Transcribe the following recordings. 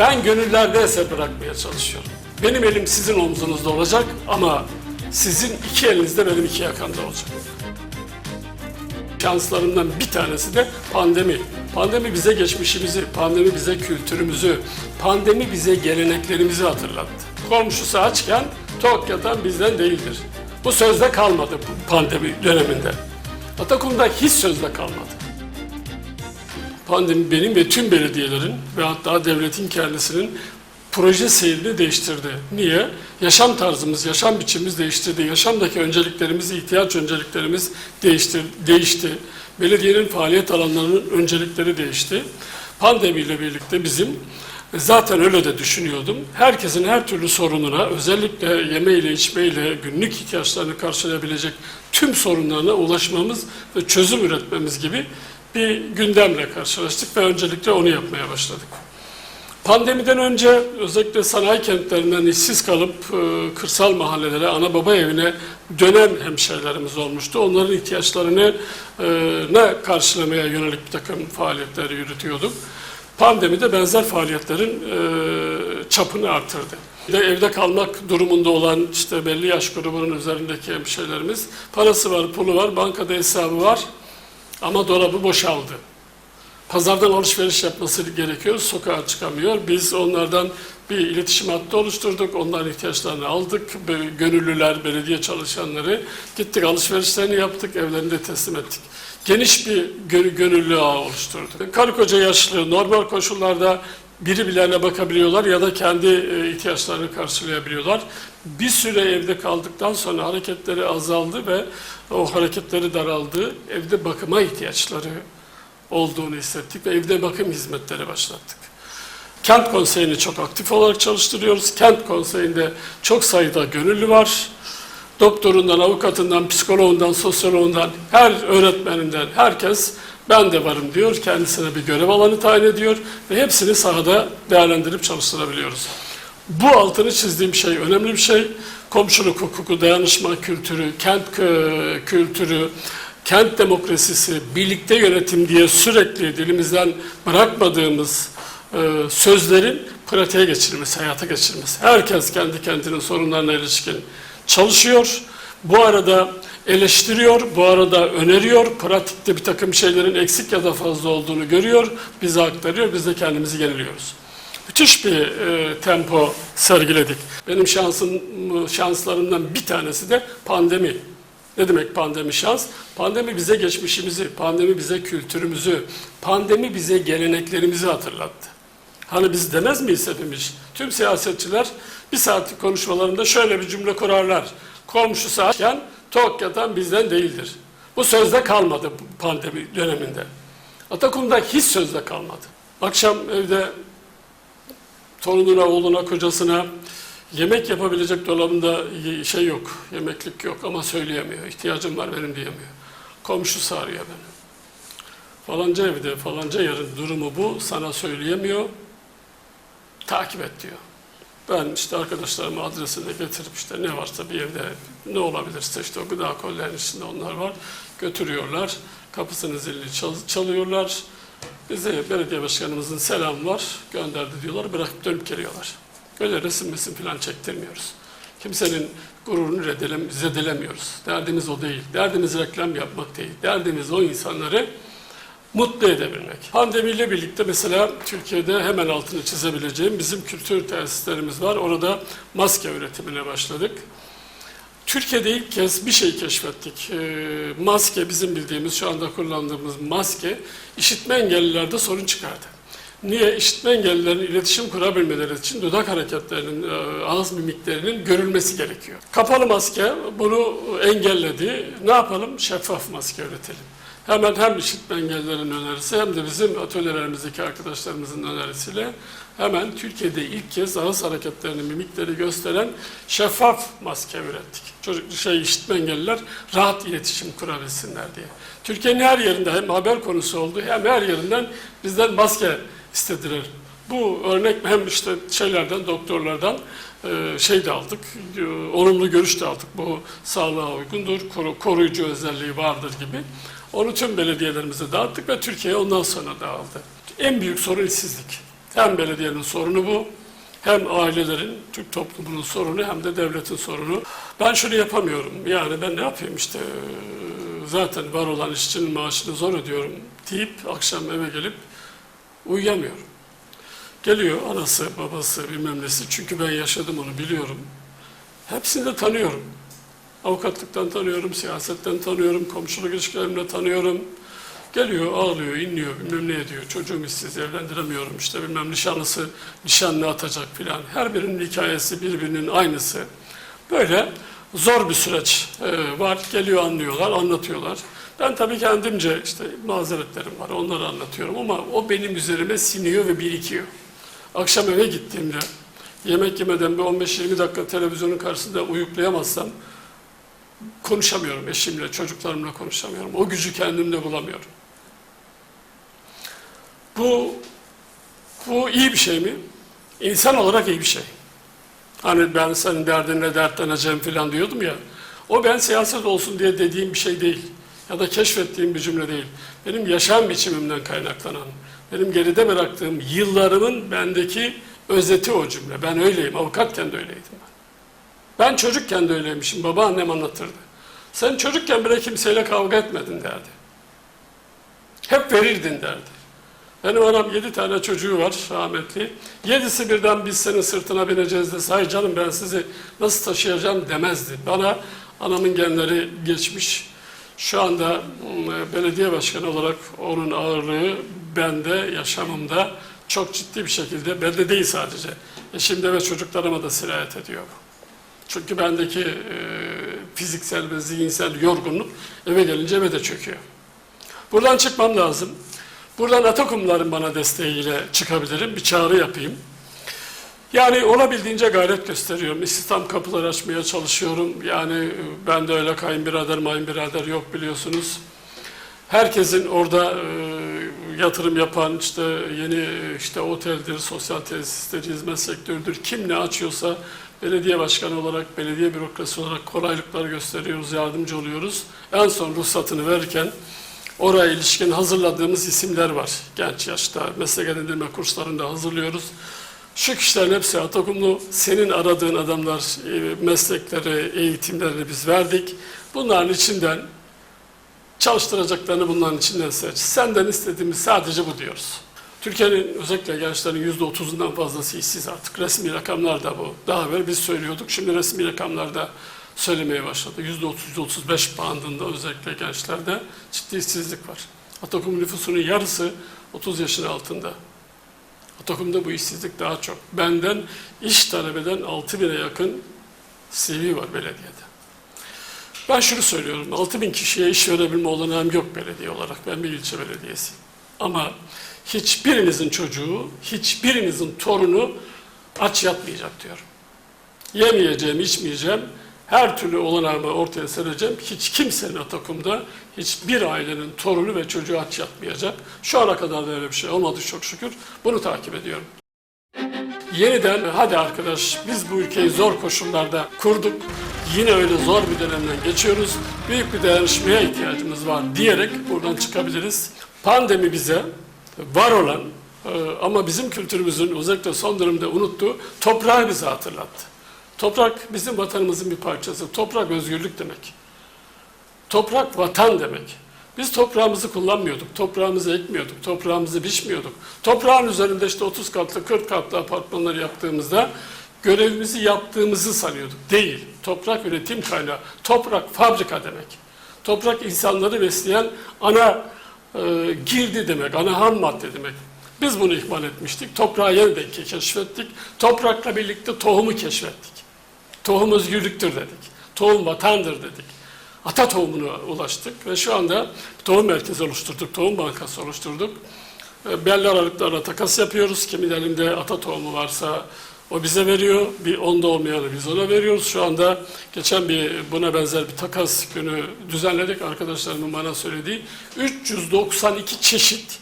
Ben gönüllerde eser bırakmaya çalışıyorum. Benim elim sizin omzunuzda olacak ama sizin iki elinizde benim iki yakamda olacak. Şanslarından bir tanesi de pandemi. Pandemi bize geçmişimizi, pandemi bize kültürümüzü, pandemi bize geleneklerimizi hatırlattı. Komşusu açken tok yatan bizden değildir. Bu sözde kalmadı bu pandemi döneminde. Atakum'da hiç sözde kalmadı. Pandemi benim ve tüm belediyelerin ve hatta devletin kendisinin proje seyrini değiştirdi. Niye? Yaşam tarzımız, yaşam biçimimiz değiştirdi. Yaşamdaki önceliklerimiz, ihtiyaç önceliklerimiz değişti. değişti. Belediyenin faaliyet alanlarının öncelikleri değişti. Pandemiyle birlikte bizim zaten öyle de düşünüyordum. Herkesin her türlü sorununa, özellikle yemeğiyle, içmeyle, günlük ihtiyaçlarını karşılayabilecek tüm sorunlarına ulaşmamız ve çözüm üretmemiz gibi bir gündemle karşılaştık ve öncelikle onu yapmaya başladık. Pandemiden önce özellikle sanayi kentlerinden işsiz kalıp e, kırsal mahallelere, ana baba evine dönen hemşehrilerimiz olmuştu. Onların ihtiyaçlarını e, ne karşılamaya yönelik bir takım faaliyetler yürütüyorduk. Pandemide benzer faaliyetlerin e, çapını artırdı. De evde kalmak durumunda olan işte belli yaş grubunun üzerindeki hemşehrilerimiz parası var, pulu var, bankada hesabı var ama dolabı boşaldı pazardan alışveriş yapması gerekiyor, sokağa çıkamıyor. Biz onlardan bir iletişim hattı oluşturduk, onların ihtiyaçlarını aldık. Gönüllüler, belediye çalışanları gittik alışverişlerini yaptık, evlerinde teslim ettik. Geniş bir gö- gönüllü ağ oluşturduk. Karı koca yaşlı, normal koşullarda biri bilerine bakabiliyorlar ya da kendi e, ihtiyaçlarını karşılayabiliyorlar. Bir süre evde kaldıktan sonra hareketleri azaldı ve o hareketleri daraldı. Evde bakıma ihtiyaçları olduğunu hissettik ve evde bakım hizmetleri başlattık. Kent Konseyi'ni çok aktif olarak çalıştırıyoruz. Kent Konseyi'nde çok sayıda gönüllü var. Doktorundan, avukatından, psikoloğundan, sosyoloğundan, her öğretmeninden herkes ben de varım diyor. Kendisine bir görev alanı tayin ediyor ve hepsini sahada değerlendirip çalıştırabiliyoruz. Bu altını çizdiğim şey önemli bir şey. Komşuluk hukuku, dayanışma kültürü, kent kö- kültürü, kent demokrasisi, birlikte yönetim diye sürekli dilimizden bırakmadığımız e, sözlerin pratiğe geçirilmesi, hayata geçirilmesi. Herkes kendi kentinin sorunlarına ilişkin çalışıyor. Bu arada eleştiriyor, bu arada öneriyor, pratikte bir takım şeylerin eksik ya da fazla olduğunu görüyor, bize aktarıyor, biz de kendimizi yeniliyoruz. Müthiş bir e, tempo sergiledik. Benim şansım, şanslarımdan bir tanesi de pandemi. Ne demek pandemi şans? Pandemi bize geçmişimizi, pandemi bize kültürümüzü, pandemi bize geleneklerimizi hatırlattı. Hani biz demez miyiz hepimiz? Tüm siyasetçiler bir saatlik konuşmalarında şöyle bir cümle kurarlar. Komşusu açken tok yatan bizden değildir. Bu sözde kalmadı pandemi döneminde. Atakum'da hiç sözde kalmadı. Akşam evde torununa, oğluna, kocasına yemek yapabilecek dolabında şey yok, yemeklik yok ama söyleyemiyor. İhtiyacım var benim diyemiyor. Komşusu arıyor beni. Falanca evde, falanca yerin durumu bu, sana söyleyemiyor. Takip et diyor. Ben işte arkadaşlarıma adresini getirip işte ne varsa bir evde ne olabilirse işte o gıda kollerinin içinde onlar var. Götürüyorlar. Kapısının zilini çal- çalıyorlar. Bize belediye başkanımızın selamı var. Gönderdi diyorlar. Bırakıp dönüp geliyorlar. Öyle resim resim falan çektirmiyoruz. Kimsenin gururunu redelem, zedelemiyoruz. Derdimiz o değil. Derdimiz reklam yapmak değil. Derdimiz o insanları mutlu edebilmek. Pandemiyle birlikte mesela Türkiye'de hemen altını çizebileceğim bizim kültür tesislerimiz var. Orada maske üretimine başladık. Türkiye'de ilk kez bir şey keşfettik. Ee, maske bizim bildiğimiz şu anda kullandığımız maske işitme engellilerde sorun çıkardı. Niye? İşitme engellilerin iletişim kurabilmeleri için dudak hareketlerinin, e, ağız mimiklerinin görülmesi gerekiyor. Kapalı maske bunu engelledi. Ne yapalım? Şeffaf maske üretelim. Hemen hem işitme engellilerin önerisi hem de bizim atölyelerimizdeki arkadaşlarımızın önerisiyle hemen Türkiye'de ilk kez ağız hareketlerini, mimikleri gösteren şeffaf maske ürettik. Çocuk şey işitme engelliler rahat iletişim kurabilsinler diye. Türkiye'nin her yerinde hem haber konusu oldu hem her yerinden bizden maske istediler. Bu örnek hem işte şeylerden, doktorlardan e, şey de aldık, e, olumlu görüş de aldık. Bu sağlığa uygundur, koru- koruyucu özelliği vardır gibi. Onu tüm belediyelerimize dağıttık ve Türkiye'ye ondan sonra dağıldı. En büyük sorun işsizlik. Hem belediyenin sorunu bu, hem ailelerin, Türk toplumunun sorunu hem de devletin sorunu. Ben şunu yapamıyorum, yani ben ne yapayım işte zaten var olan işçinin maaşını zor ödüyorum deyip akşam eve gelip uyuyamıyorum. Geliyor anası, babası, bilmem nesi. Çünkü ben yaşadım onu biliyorum. Hepsini de tanıyorum. Avukatlıktan tanıyorum, siyasetten tanıyorum, komşuluk ilişkilerimle tanıyorum. Geliyor, ağlıyor, inliyor, bilmem ne ediyor. Çocuğum işsiz, evlendiremiyorum işte bilmem nişanlısı nişanlı atacak filan. Her birinin hikayesi birbirinin aynısı. Böyle zor bir süreç e, var. Geliyor anlıyorlar, anlatıyorlar. Ben tabii kendimce işte mazeretlerim var, onları anlatıyorum ama o benim üzerime siniyor ve birikiyor. Akşam eve gittiğimde yemek yemeden bir 15-20 dakika televizyonun karşısında uyuklayamazsam konuşamıyorum eşimle, çocuklarımla konuşamıyorum. O gücü kendimde bulamıyorum. Bu bu iyi bir şey mi? İnsan olarak iyi bir şey. Hani ben senin derdinle dertleneceğim falan diyordum ya. O ben siyaset olsun diye dediğim bir şey değil. Ya da keşfettiğim bir cümle değil. Benim yaşam biçimimden kaynaklanan, benim geride bıraktığım yıllarımın bendeki özeti o cümle. Ben öyleyim, avukatken de öyleydim ben. Çocukken de öyleymişim, babaannem anlatırdı. Sen çocukken bile kimseyle kavga etmedin derdi. Hep verirdin derdi. Benim anam yedi tane çocuğu var rahmetli. Yedisi birden biz senin sırtına bineceğiz dese, hayır canım ben sizi nasıl taşıyacağım demezdi. Bana anamın genleri geçmiş. Şu anda belediye başkanı olarak onun ağırlığı bende, yaşamımda çok ciddi bir şekilde, bende değil sadece, eşimde ve çocuklarıma da sirayet ediyor bu. Çünkü bendeki e, fiziksel ve zihinsel yorgunluk eve gelince eve de çöküyor. Buradan çıkmam lazım. Buradan Atakumların bana desteğiyle çıkabilirim. Bir çağrı yapayım. Yani olabildiğince gayret gösteriyorum. İstihdam kapıları açmaya çalışıyorum. Yani e, ben de öyle kayınbirader, mayınbirader yok biliyorsunuz. Herkesin orada e, yatırım yapan işte yeni işte oteldir, sosyal tesistir, hizmet sektörüdür. Kim ne açıyorsa belediye başkanı olarak, belediye bürokrasi olarak kolaylıklar gösteriyoruz, yardımcı oluyoruz. En son ruhsatını verirken oraya ilişkin hazırladığımız isimler var. Genç yaşta meslek edindirme kurslarında hazırlıyoruz. Şu kişilerin hepsi Atakumlu. Senin aradığın adamlar, e, meslekleri, eğitimlerini biz verdik. Bunların içinden çalıştıracaklarını bunların içinden seç. Senden istediğimiz sadece bu diyoruz. Türkiye'nin özellikle gençlerin yüzde otuzundan fazlası işsiz artık. Resmi rakamlar da bu. Daha evvel biz söylüyorduk. Şimdi resmi rakamlar da söylemeye başladı. Yüzde otuz, otuz beş bandında özellikle gençlerde ciddi işsizlik var. Atakum nüfusunun yarısı 30 yaşın altında. Atakum'da bu işsizlik daha çok. Benden iş talep eden 6 bine yakın CV var belediyede. Ben şunu söylüyorum, 6 bin kişiye iş verebilme olanağım yok belediye olarak. Ben bir ilçe belediyesiyim. Ama hiçbirinizin çocuğu, hiçbirinizin torunu aç yatmayacak diyorum. Yemeyeceğim, içmeyeceğim, her türlü olanağımı ortaya sereceğim. Hiç kimsenin Atakum'da, hiçbir ailenin torunu ve çocuğu aç yatmayacak. Şu ana kadar da öyle bir şey olmadı çok şükür. Bunu takip ediyorum. Yeniden hadi arkadaş biz bu ülkeyi zor koşullarda kurduk. Yine öyle zor bir dönemden geçiyoruz. Büyük bir dayanışmaya ihtiyacımız var diyerek buradan çıkabiliriz. Pandemi bize var olan e, ama bizim kültürümüzün özellikle son dönemde unuttuğu toprağı bize hatırlattı. Toprak bizim vatanımızın bir parçası. Toprak özgürlük demek. Toprak vatan demek. Biz toprağımızı kullanmıyorduk, toprağımızı ekmiyorduk, toprağımızı biçmiyorduk. Toprağın üzerinde işte 30 katlı, 40 katlı apartmanlar yaptığımızda görevimizi yaptığımızı sanıyorduk. Değil. Toprak üretim kaynağı. Toprak fabrika demek. Toprak insanları besleyen ana e, girdi demek, ana ham madde demek. Biz bunu ihmal etmiştik. Toprağı yeniden keşfettik. Toprakla birlikte tohumu keşfettik. Tohum özgürlüktür dedik. Tohum vatandır dedik. Ata tohumuna ulaştık ve şu anda tohum merkezi oluşturduk, tohum bankası oluşturduk. E, Belli aralıklarla takas yapıyoruz. Kimin elinde ata tohumu varsa o bize veriyor. Bir onda olmayanı biz ona veriyoruz. Şu anda geçen bir buna benzer bir takas günü düzenledik. Arkadaşlarımın bana söylediği 392 çeşit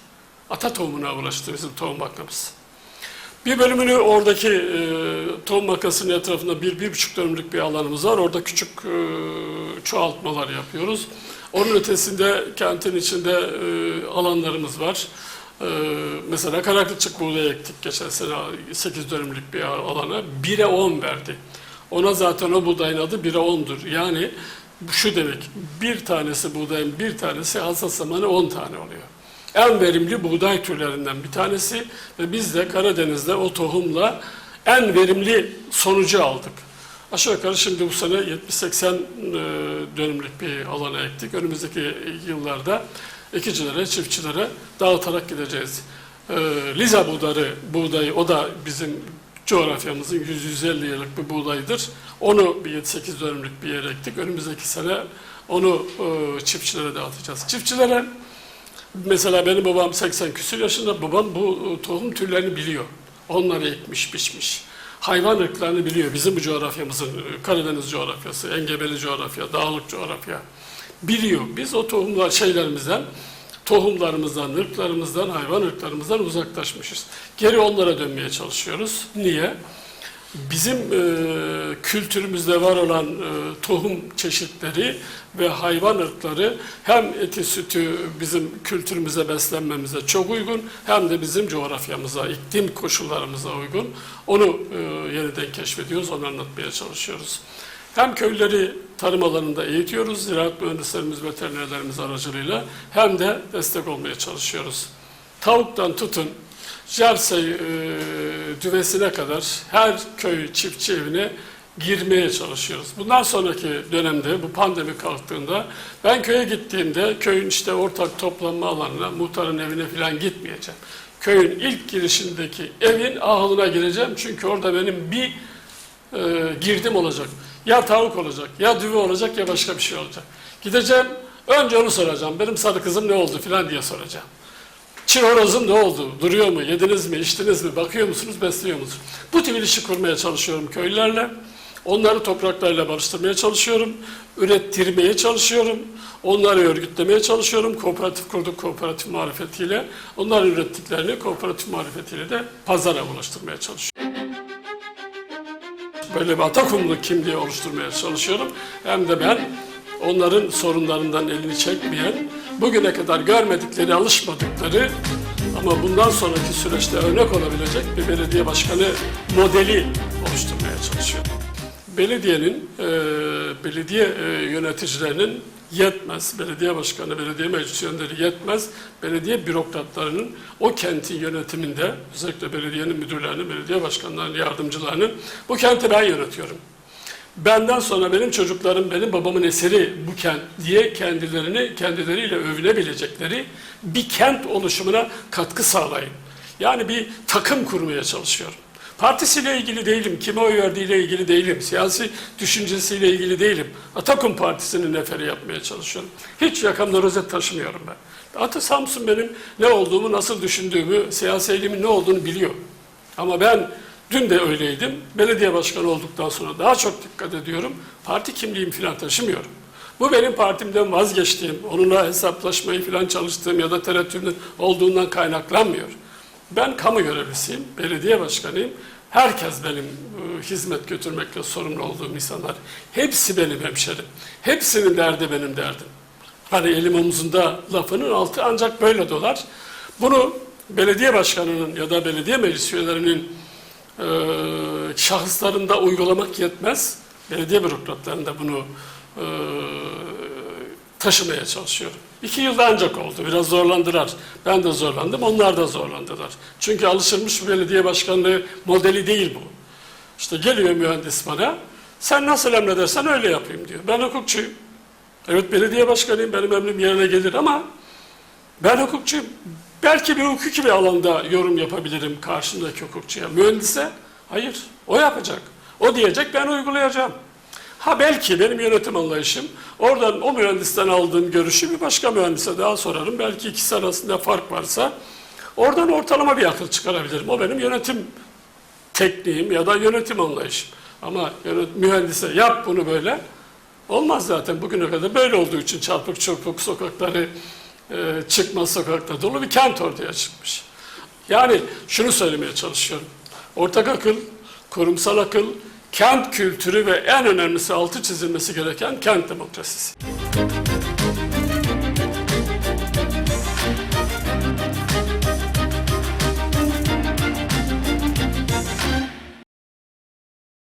ata tohumuna ulaştı bizim tohum bankamız. Bir bölümünü oradaki e, tohum makasının etrafında bir, bir buçuk dönümlük bir alanımız var. Orada küçük e, çoğaltmalar yapıyoruz. Onun ötesinde kentin içinde e, alanlarımız var. Ee, mesela karaklıçık buğday ektik geçen sene 8 dönümlük bir alana 1'e 10 verdi. Ona zaten o buğdayın adı 1'e 10'dur. Yani şu demek bir tanesi buğdayın bir tanesi hasat zamanı 10 tane oluyor. En verimli buğday türlerinden bir tanesi ve biz de Karadeniz'de o tohumla en verimli sonucu aldık. Aşağı yukarı şimdi bu sene 70-80 e, dönümlük bir alana ektik. Önümüzdeki yıllarda ekicilere, çiftçilere dağıtarak gideceğiz. E, Liza buğdarı, buğdayı, o da bizim coğrafyamızın 100-150 yıllık bir buğdaydır. Onu bir 7-8 dönümlük bir yere ektik. Önümüzdeki sene onu e, çiftçilere dağıtacağız. Çiftçilere Mesela benim babam 80 küsur yaşında, babam bu e, tohum türlerini biliyor. Onları ekmiş, biçmiş. Hayvan ırklarını biliyor. Bizim bu coğrafyamızın, e, Karadeniz coğrafyası, engebeli coğrafya, dağlık coğrafya. Biliyor. Biz o tohumlar şeylerimizden, tohumlarımızdan, ırklarımızdan, hayvan ırklarımızdan uzaklaşmışız. Geri onlara dönmeye çalışıyoruz. Niye? Bizim e, kültürümüzde var olan e, tohum çeşitleri ve hayvan ırkları hem eti sütü bizim kültürümüze beslenmemize çok uygun hem de bizim coğrafyamıza, iklim koşullarımıza uygun. Onu e, yeniden keşfediyoruz, onu anlatmaya çalışıyoruz. Hem köyleri tarım alanında eğitiyoruz, ziraat mühendislerimiz, veterinerlerimiz aracılığıyla hem de destek olmaya çalışıyoruz. Tavuktan tutun, Jersey e, düvesine kadar her köy çiftçi evine girmeye çalışıyoruz. Bundan sonraki dönemde bu pandemi kalktığında ben köye gittiğimde köyün işte ortak toplanma alanına, muhtarın evine falan gitmeyeceğim. Köyün ilk girişindeki evin ahılına gireceğim çünkü orada benim bir e, girdim olacak. Ya tavuk olacak, ya düve olacak ya başka bir şey olacak. Gideceğim, önce onu soracağım. Benim sarı kızım ne oldu filan diye soracağım. Çin horozum ne oldu? Duruyor mu? Yediniz mi? içtiniz mi? Bakıyor musunuz? Besliyor musunuz? Bu tip ilişki kurmaya çalışıyorum köylülerle. Onları topraklarıyla barıştırmaya çalışıyorum. Ürettirmeye çalışıyorum. Onları örgütlemeye çalışıyorum. Kooperatif kurduk kooperatif marifetiyle. Onların ürettiklerini kooperatif marifetiyle de pazara ulaştırmaya çalışıyorum. Böyle bir Atakumlu kimliği oluşturmaya çalışıyorum. Hem de ben onların sorunlarından elini çekmeyen, bugüne kadar görmedikleri, alışmadıkları ama bundan sonraki süreçte örnek olabilecek bir belediye başkanı modeli oluşturmaya çalışıyorum. Belediyenin, e, belediye e, yöneticilerinin yetmez, belediye başkanı, belediye meclis üyeleri yetmez, belediye bürokratlarının o kentin yönetiminde, özellikle belediyenin müdürlerinin, belediye başkanlarının, yardımcılarının, bu kenti ben yönetiyorum benden sonra benim çocuklarım benim babamın eseri bu kent diye kendilerini kendileriyle övünebilecekleri bir kent oluşumuna katkı sağlayın. Yani bir takım kurmaya çalışıyorum. Partisiyle ilgili değilim, kime oy verdiğiyle ilgili değilim, siyasi düşüncesiyle ilgili değilim. Atakum Partisi'nin neferi yapmaya çalışıyorum. Hiç yakamda rozet taşımıyorum ben. Ata Samsun benim ne olduğumu, nasıl düşündüğümü, siyasi eğilimin ne olduğunu biliyor. Ama ben Dün de öyleydim. Belediye başkanı olduktan sonra daha çok dikkat ediyorum. Parti kimliğimi falan taşımıyorum. Bu benim partimden vazgeçtiğim, onunla hesaplaşmayı falan çalıştığım ya da tereddütün olduğundan kaynaklanmıyor. Ben kamu görevlisiyim, belediye başkanıyım. Herkes benim e, hizmet götürmekle sorumlu olduğum insanlar. Hepsi benim hemşerim. Hepsinin derdi benim derdim. Hani elim omuzunda lafının altı ancak böyle dolar. Bunu belediye başkanının ya da belediye meclis üyelerinin e, şahıslarında uygulamak yetmez. Belediye bürokratlarında bunu e, taşımaya çalışıyorum. İki yılda ancak oldu. Biraz zorlandılar. Ben de zorlandım. Onlar da zorlandılar. Çünkü alışılmış belediye başkanlığı modeli değil bu. İşte geliyor mühendis bana. Sen nasıl emredersen öyle yapayım diyor. Ben hukukçuyum. Evet belediye başkanıyım. Benim emrim yerine gelir ama ben hukukçuyum. Belki bir hukuki bir alanda yorum yapabilirim karşımdaki hukukçuya. Mühendise hayır. O yapacak. O diyecek ben uygulayacağım. Ha belki benim yönetim anlayışım oradan o mühendisten aldığım görüşü bir başka mühendise daha sorarım. Belki ikisi arasında fark varsa oradan ortalama bir akıl çıkarabilirim. O benim yönetim tekniğim ya da yönetim anlayışım. Ama mühendise yap bunu böyle olmaz zaten bugüne kadar böyle olduğu için çarpık çırpık sokakları e, çıkmaz sokakta dolu bir kent ortaya çıkmış. Yani şunu söylemeye çalışıyorum. Ortak akıl, kurumsal akıl, kent kültürü ve en önemlisi altı çizilmesi gereken kent demokrasisi.